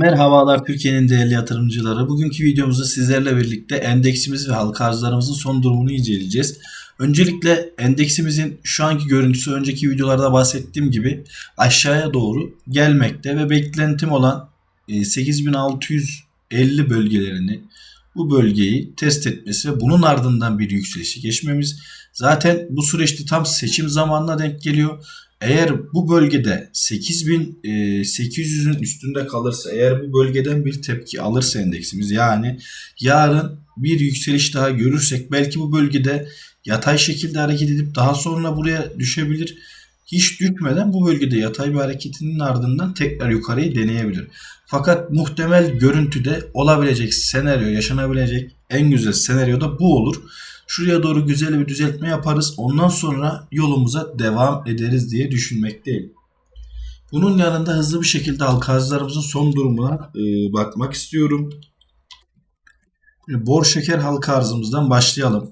Merhabalar Türkiye'nin değerli yatırımcıları. Bugünkü videomuzda sizlerle birlikte endeksimiz ve halka arzlarımızın son durumunu inceleyeceğiz. Öncelikle endeksimizin şu anki görüntüsü önceki videolarda bahsettiğim gibi aşağıya doğru gelmekte ve beklentim olan e, 8650 bölgelerini bu bölgeyi test etmesi ve bunun ardından bir yükselişe geçmemiz. Zaten bu süreçte tam seçim zamanına denk geliyor. Eğer bu bölgede 8800'ün üstünde kalırsa eğer bu bölgeden bir tepki alırsa endeksimiz yani yarın bir yükseliş daha görürsek belki bu bölgede yatay şekilde hareket edip daha sonra buraya düşebilir. Hiç düşmeden bu bölgede yatay bir hareketinin ardından tekrar yukarıyı deneyebilir. Fakat muhtemel görüntüde olabilecek senaryo, yaşanabilecek en güzel senaryo da bu olur. Şuraya doğru güzel bir düzeltme yaparız. Ondan sonra yolumuza devam ederiz diye düşünmekteyim. Bunun yanında hızlı bir şekilde halka arzlarımızın son durumuna e, bakmak istiyorum. Bor şeker halka arzımızdan başlayalım.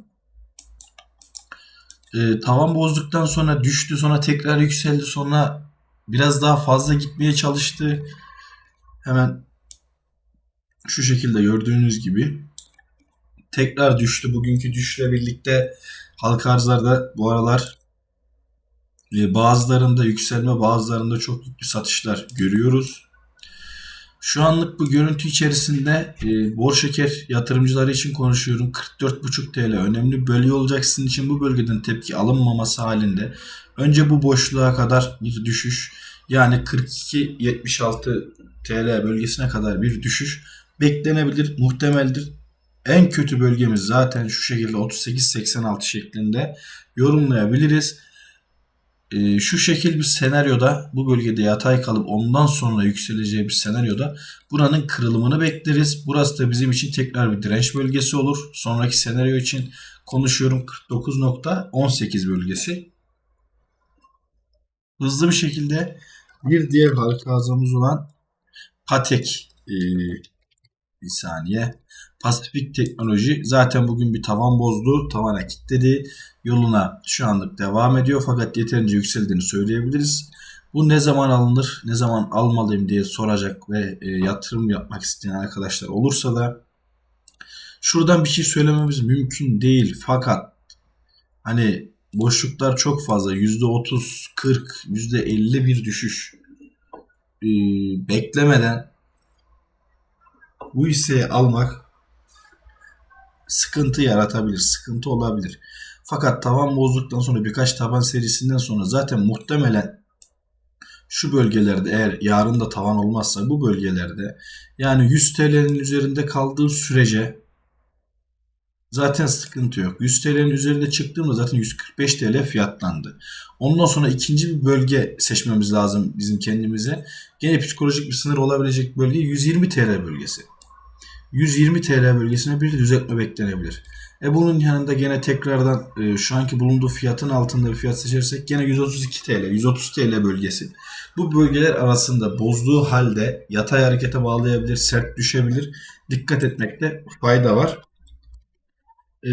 E, tavan bozduktan sonra düştü sonra tekrar yükseldi sonra biraz daha fazla gitmeye çalıştı. Hemen şu şekilde gördüğünüz gibi tekrar düştü. Bugünkü düşle birlikte halka arzlarda bu aralar e, bazılarında yükselme bazılarında çok yüklü satışlar görüyoruz. Şu anlık bu görüntü içerisinde e, bor şeker yatırımcıları için konuşuyorum. 44,5 TL önemli bölge olacak sizin için bu bölgeden tepki alınmaması halinde. Önce bu boşluğa kadar bir düşüş yani 42-76 TL bölgesine kadar bir düşüş beklenebilir, muhtemeldir. En kötü bölgemiz zaten şu şekilde 38-86 şeklinde yorumlayabiliriz. Ee, şu şekil bir senaryoda bu bölgede yatay kalıp ondan sonra yükseleceği bir senaryoda buranın kırılımını bekleriz. Burası da bizim için tekrar bir direnç bölgesi olur. Sonraki senaryo için konuşuyorum 49.18 bölgesi. Hızlı bir şekilde bir diğer halka azamız olan Patek e, bir saniye. Pasifik Teknoloji zaten bugün bir tavan bozdu. Tavana kilitledi. Yoluna şu anlık devam ediyor fakat yeterince yükseldiğini söyleyebiliriz. Bu ne zaman alınır, ne zaman almalıyım diye soracak ve e, yatırım yapmak isteyen arkadaşlar olursa da şuradan bir şey söylememiz mümkün değil. Fakat hani boşluklar çok fazla. %30, 40, %50 bir düşüş e, beklemeden bu hisseyi almak sıkıntı yaratabilir, sıkıntı olabilir. Fakat tavan bozduktan sonra birkaç taban serisinden sonra zaten muhtemelen şu bölgelerde eğer yarın da tavan olmazsa bu bölgelerde yani 100 TL'nin üzerinde kaldığı sürece zaten sıkıntı yok. 100 TL'nin üzerinde çıktığımda zaten 145 TL fiyatlandı. Ondan sonra ikinci bir bölge seçmemiz lazım bizim kendimize. Gene psikolojik bir sınır olabilecek bölge 120 TL bölgesi. 120 TL bölgesine bir düzeltme beklenebilir. E bunun yanında gene tekrardan e, şu anki bulunduğu fiyatın altında bir fiyat seçersek gene 132 TL, 130 TL bölgesi. Bu bölgeler arasında bozduğu halde yatay harekete bağlayabilir, sert düşebilir. Dikkat etmekte fayda var. E,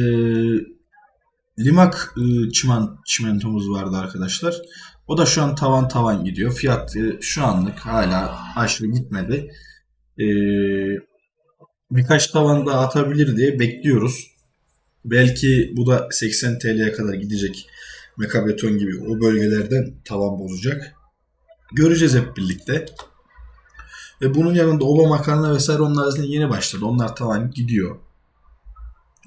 Limak e, çimen, çimentomuz vardı arkadaşlar. O da şu an tavan tavan gidiyor. Fiyat e, şu anlık hala aşırı gitmedi. Eee birkaç tavan daha atabilir diye bekliyoruz. Belki bu da 80 TL'ye kadar gidecek mekabeton gibi o bölgelerden tavan bozacak. Göreceğiz hep birlikte. Ve bunun yanında oba makarna vesaire onlar aslında yeni başladı. Onlar tavan gidiyor.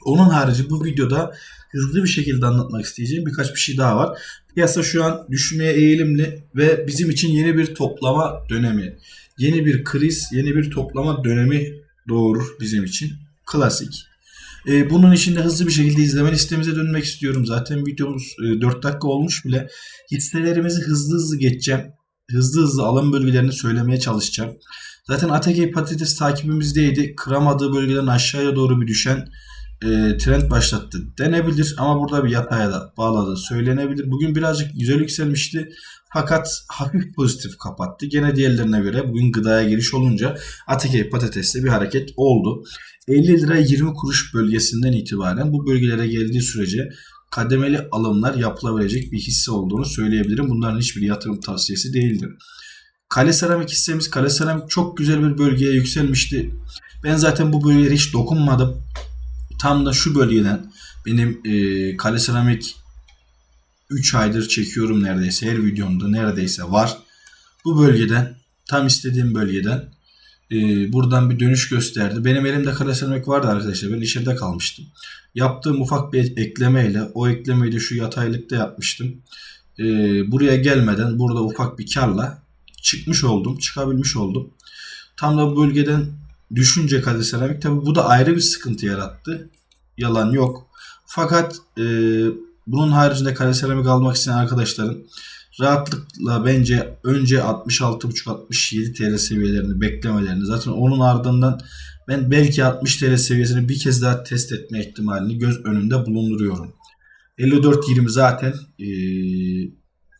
Onun harici bu videoda hızlı bir şekilde anlatmak isteyeceğim birkaç bir şey daha var. Piyasa şu an düşmeye eğilimli ve bizim için yeni bir toplama dönemi, yeni bir kriz, yeni bir toplama dönemi doğurur bizim için. Klasik. Ee, bunun için de hızlı bir şekilde izleme listemize dönmek istiyorum. Zaten videomuz e, 4 dakika olmuş bile. Hisselerimizi hızlı hızlı geçeceğim. Hızlı hızlı alım bölgelerini söylemeye çalışacağım. Zaten ATG patates takibimizdeydi. Kıramadığı bölgeden aşağıya doğru bir düşen e, trend başlattı denebilir ama burada bir yataya da bağladı söylenebilir. Bugün birazcık güzel yükselmişti fakat hafif pozitif kapattı. Gene diğerlerine göre bugün gıdaya giriş olunca ATK patatesle bir hareket oldu. 50 lira 20 kuruş bölgesinden itibaren bu bölgelere geldiği sürece kademeli alımlar yapılabilecek bir hisse olduğunu söyleyebilirim. Bunların hiçbir yatırım tavsiyesi değildir. Kale seramik hissemiz kale seramik çok güzel bir bölgeye yükselmişti. Ben zaten bu bölgeye hiç dokunmadım. Tam da şu bölgeden benim e, kale seramik 3 aydır çekiyorum neredeyse. Her videomda neredeyse var. Bu bölgeden tam istediğim bölgeden e, buradan bir dönüş gösterdi. Benim elimde kare seramik vardı arkadaşlar. Ben içeride kalmıştım. Yaptığım ufak bir eklemeyle o eklemeyi de şu yataylıkta yapmıştım. E, buraya gelmeden burada ufak bir karla çıkmış oldum. Çıkabilmiş oldum. Tam da bu bölgeden düşünce kare seramik tabi bu da ayrı bir sıkıntı yarattı. Yalan yok. Fakat e, bunun haricinde kare seramik almak isteyen arkadaşların rahatlıkla bence önce 66.5-67 TL seviyelerini beklemelerini zaten onun ardından ben belki 60 TL seviyesini bir kez daha test etme ihtimalini göz önünde bulunduruyorum. 54-20 zaten ee,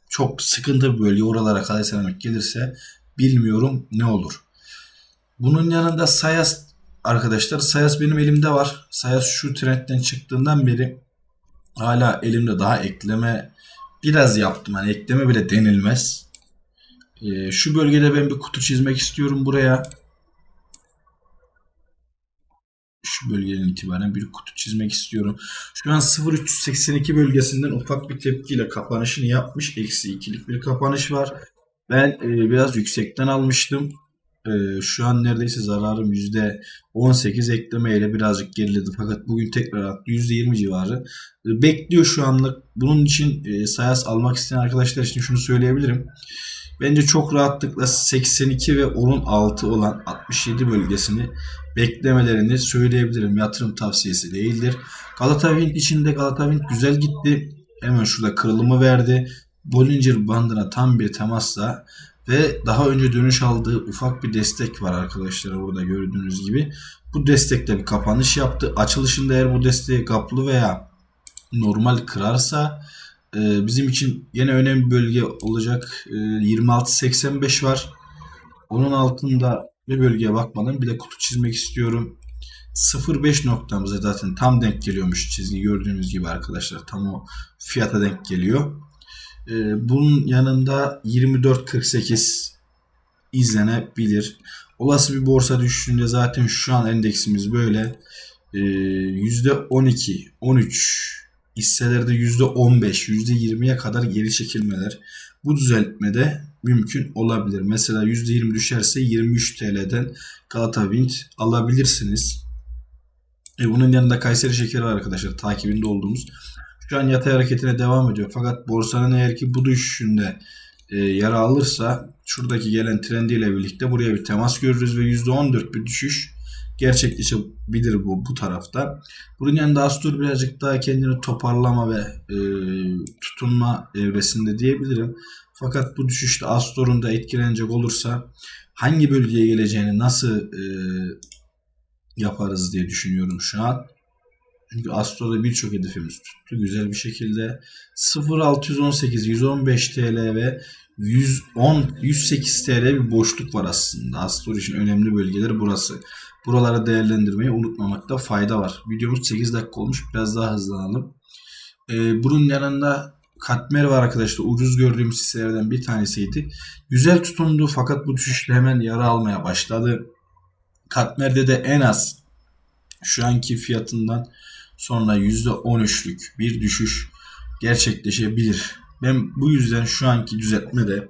çok sıkıntı bir bölge. Oralara seramik gelirse bilmiyorum ne olur. Bunun yanında Sayas arkadaşlar. Sayas benim elimde var. Sayas şu trendden çıktığından beri hala elimde daha ekleme biraz yaptım. Hani ekleme bile denilmez. Ee, şu bölgede ben bir kutu çizmek istiyorum buraya. Şu bölgeden itibaren bir kutu çizmek istiyorum. Şu an 0382 bölgesinden ufak bir tepkiyle kapanışını yapmış. Eksi ikilik bir kapanış var. Ben e, biraz yüksekten almıştım. E, şu an neredeyse zararım %18 eklemeyle birazcık geriledi. Fakat bugün tekrar attı. %20 civarı. E, bekliyor şu anlık. Bunun için e, Sayas almak isteyen arkadaşlar için şunu söyleyebilirim. Bence çok rahatlıkla 82 ve onun altı olan 67 bölgesini beklemelerini söyleyebilirim. Yatırım tavsiyesi değildir. Galata Wind içinde Galata Wind güzel gitti. Hemen şurada kırılımı verdi. Bollinger bandına tam bir temasla ve daha önce dönüş aldığı ufak bir destek var arkadaşlar burada gördüğünüz gibi. Bu destekte bir kapanış yaptı. Açılışında eğer bu desteği kaplı veya normal kırarsa e, bizim için yine önemli bir bölge olacak. E, 26.85 var. Onun altında bir bölgeye bakmadan bir de kutu çizmek istiyorum. 0.5 noktamıza zaten tam denk geliyormuş çizgi gördüğünüz gibi arkadaşlar. Tam o fiyata denk geliyor. Ee, bunun yanında 24.48 izlenebilir. Olası bir borsa düşüşünde zaten şu an endeksimiz böyle. Ee, %12, 13 hisselerde %15, %20'ye kadar geri çekilmeler. Bu düzeltmede mümkün olabilir. Mesela %20 düşerse 23 TL'den Galata Wind alabilirsiniz. E bunun yanında Kayseri Şekeri var arkadaşlar takibinde olduğumuz. Şu an yatay hareketine devam ediyor. Fakat borsanın eğer ki bu düşüşünde e, yara alırsa şuradaki gelen trendiyle birlikte buraya bir temas görürüz ve %14 bir düşüş gerçekleşebilir bu bu tarafta. Bunun yanında Astor birazcık daha kendini toparlama ve e, tutunma evresinde diyebilirim. Fakat bu düşüşte Astor'un da etkilenecek olursa hangi bölgeye geleceğini nasıl e, yaparız diye düşünüyorum şu an. Çünkü Astro'da birçok hedefimiz tuttu. Güzel bir şekilde 0618, 115 TL ve 110, 108 TL bir boşluk var aslında. Astro için önemli bölgeler burası. Buraları değerlendirmeyi unutmamakta fayda var. Videomuz 8 dakika olmuş. Biraz daha hızlanalım. Ee, bunun yanında Katmer var arkadaşlar. Ucuz gördüğüm hisselerden bir tanesiydi. Güzel tutundu fakat bu düşüşle hemen yara almaya başladı. Katmer'de de en az şu anki fiyatından sonra %13'lük bir düşüş gerçekleşebilir. Ben bu yüzden şu anki düzeltmede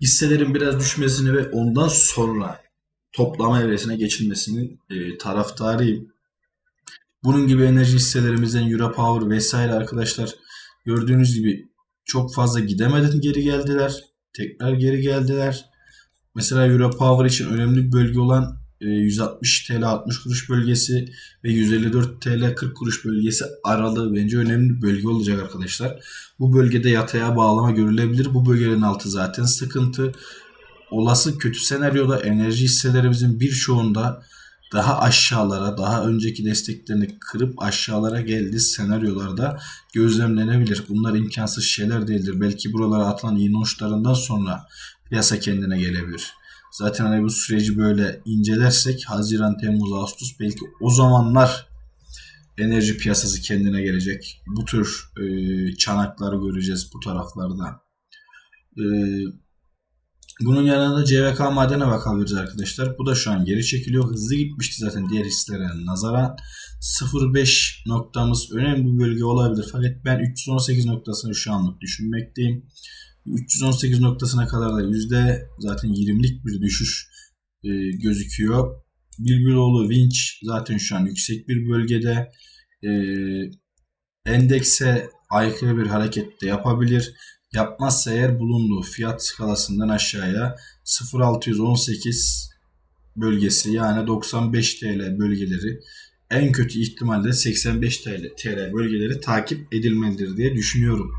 hisselerin biraz düşmesini ve ondan sonra toplama evresine geçilmesinin e, taraftarıyım. Bunun gibi enerji hisselerimizden Europower vesaire arkadaşlar gördüğünüz gibi çok fazla gidemeden geri geldiler. Tekrar geri geldiler. Mesela Europower için önemli bir bölge olan 160 TL 60 kuruş bölgesi ve 154 TL 40 kuruş bölgesi aralığı bence önemli bir bölge olacak arkadaşlar. Bu bölgede yataya bağlama görülebilir. Bu bölgenin altı zaten sıkıntı. Olası kötü senaryoda enerji hisselerimizin birçoğunda daha aşağılara, daha önceki desteklerini kırıp aşağılara geldiği senaryolarda gözlemlenebilir. Bunlar imkansız şeyler değildir. Belki buralara atılan iyi notlarından sonra piyasa kendine gelebilir. Zaten hani bu süreci böyle incelersek Haziran, Temmuz, Ağustos belki o zamanlar enerji piyasası kendine gelecek. Bu tür e, çanakları göreceğiz bu taraflarda. E, Bunun yanında CVK madene bakabiliriz arkadaşlar. Bu da şu an geri çekiliyor. Hızlı gitmişti zaten diğer hisselere nazaran. 0.5 noktamız önemli bir bölge olabilir. Fakat ben 318 noktasını şu anlık düşünmekteyim. 318 noktasına kadar da yüzde zaten 20'lik bir düşüş e, gözüküyor. Bilbiloğlu Winch zaten şu an yüksek bir bölgede. E, endekse aykırı bir hareket de yapabilir. Yapmazsa eğer bulunduğu fiyat skalasından aşağıya 0618 bölgesi yani 95 TL bölgeleri en kötü ihtimalle 85 TL, TL bölgeleri takip edilmelidir diye düşünüyorum.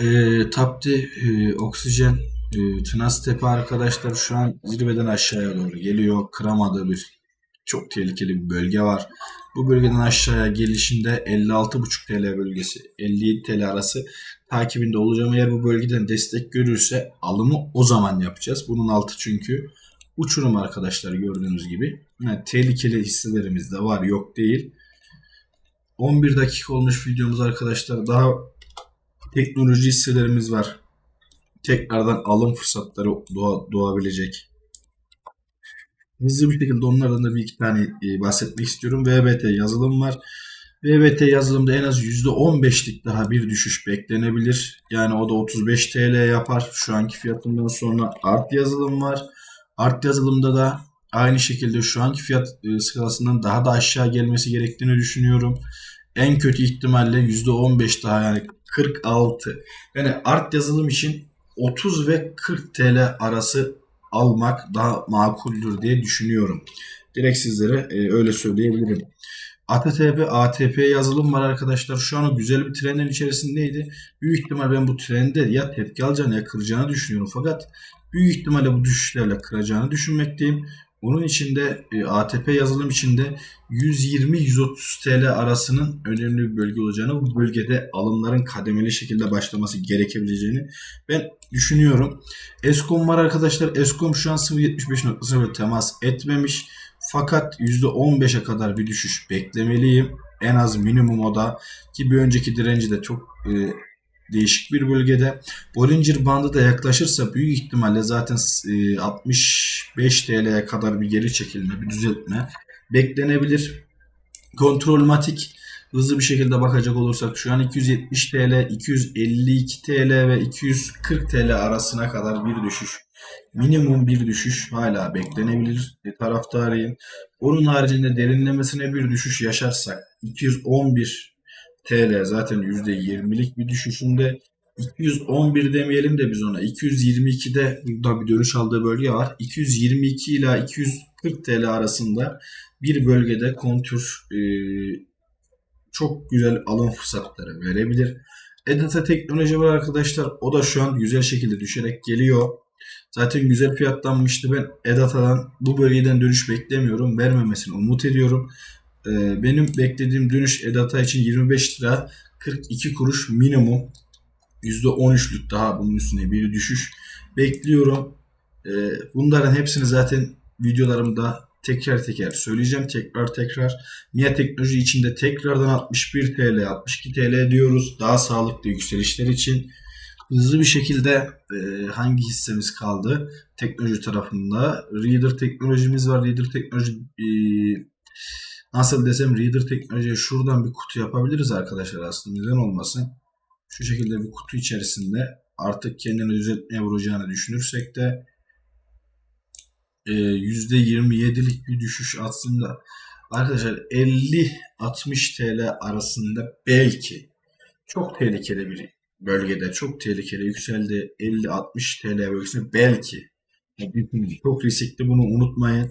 E, Tapti e, oksijen e, Tınaztepe arkadaşlar şu an zirveden aşağıya doğru geliyor. Kıramadığı bir çok tehlikeli bir bölge var. Bu bölgeden aşağıya gelişinde 56,5 TL bölgesi 57 TL arası takibinde olacağım. Eğer bu bölgeden destek görürse alımı o zaman yapacağız. Bunun altı çünkü uçurum arkadaşlar gördüğünüz gibi. Yani tehlikeli hisselerimiz de var yok değil. 11 dakika olmuş videomuz arkadaşlar. Daha teknoloji hisselerimiz var. Tekrardan alım fırsatları doğa, doğabilecek. Hızlı bir şekilde onlardan da bir iki tane e, bahsetmek istiyorum. VBT yazılım var. VBT yazılımda en az %15'lik daha bir düşüş beklenebilir. Yani o da 35 TL yapar. Şu anki fiyatından sonra art yazılım var. Art yazılımda da aynı şekilde şu anki fiyat e, skalasından daha da aşağı gelmesi gerektiğini düşünüyorum. En kötü ihtimalle %15 daha yani 46. Yani art yazılım için 30 ve 40 TL arası almak daha makuldür diye düşünüyorum. Direkt sizlere e, öyle söyleyebilirim. ATTP, ATP yazılım var arkadaşlar. Şu an güzel bir trendin içerisindeydi. Büyük ihtimal ben bu trende ya tepki alacağını ya kıracağını düşünüyorum. Fakat büyük ihtimalle bu düşüşlerle kıracağını düşünmekteyim. Onun içinde e, ATP yazılım içinde 120-130 TL arasının önemli bir bölge olacağını, bu bölgede alımların kademeli şekilde başlaması gerekebileceğini ben düşünüyorum. Eskom var arkadaşlar. Eskom şu an 0.75 noktasına temas etmemiş. Fakat %15'e kadar bir düşüş beklemeliyim. En az minimum o da ki bir önceki direnci de çok e, değişik bir bölgede. Bollinger bandı da yaklaşırsa büyük ihtimalle zaten e, 65 TL'ye kadar bir geri çekilme, bir düzeltme beklenebilir. Kontrolmatik hızlı bir şekilde bakacak olursak şu an 270 TL, 252 TL ve 240 TL arasına kadar bir düşüş. Minimum bir düşüş hala beklenebilir e, taraftarıyım. Onun haricinde derinlemesine bir düşüş yaşarsak 211 TL zaten %20'lik bir düşüşünde 211 demeyelim de biz ona 222'de burada bir dönüş aldığı bölge var. 222 ila 240 TL arasında bir bölgede kontür e, çok güzel alım fırsatları verebilir. Edata teknoloji var arkadaşlar. O da şu an güzel şekilde düşerek geliyor. Zaten güzel fiyatlanmıştı. Ben Edata'dan bu bölgeden dönüş beklemiyorum. Vermemesini umut ediyorum. Ee, benim beklediğim dönüş Edata için 25 lira 42 kuruş minimum. %13'lük daha bunun üstüne bir düşüş bekliyorum. Ee, bunların hepsini zaten videolarımda teker teker söyleyeceğim. Tekrar tekrar. MIA teknoloji içinde tekrardan 61 TL, 62 TL diyoruz. Daha sağlıklı yükselişler için. Hızlı bir şekilde e, hangi hissemiz kaldı? Teknoloji tarafında. Reader teknolojimiz var. Reader teknoloji e, nasıl desem Reader teknolojiye şuradan bir kutu yapabiliriz arkadaşlar aslında. Neden olmasın? Şu şekilde bir kutu içerisinde artık kendini düzeltmeye vuracağını düşünürsek de %27'lik bir düşüş aslında arkadaşlar 50-60 TL arasında belki çok tehlikeli bir bölgede çok tehlikeli yükseldi 50-60 TL bölgesinde belki çok riskli bunu unutmayın.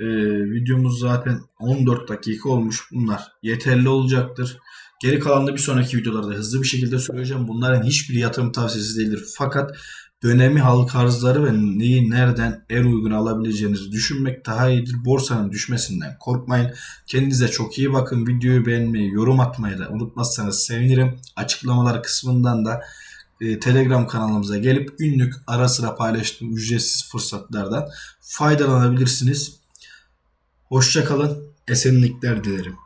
Ee, videomuz zaten 14 dakika olmuş. Bunlar yeterli olacaktır. Geri kalanını bir sonraki videolarda hızlı bir şekilde söyleyeceğim. Bunların hiçbir yatırım tavsiyesi değildir. Fakat dönemi halk arzları ve neyi nereden en uygun alabileceğinizi düşünmek daha iyidir. Borsanın düşmesinden korkmayın. Kendinize çok iyi bakın. Videoyu beğenmeyi, yorum atmayı da unutmazsanız sevinirim. Açıklamalar kısmından da e, Telegram kanalımıza gelip günlük ara sıra paylaştığım ücretsiz fırsatlardan faydalanabilirsiniz. Hoşçakalın. Esenlikler dilerim.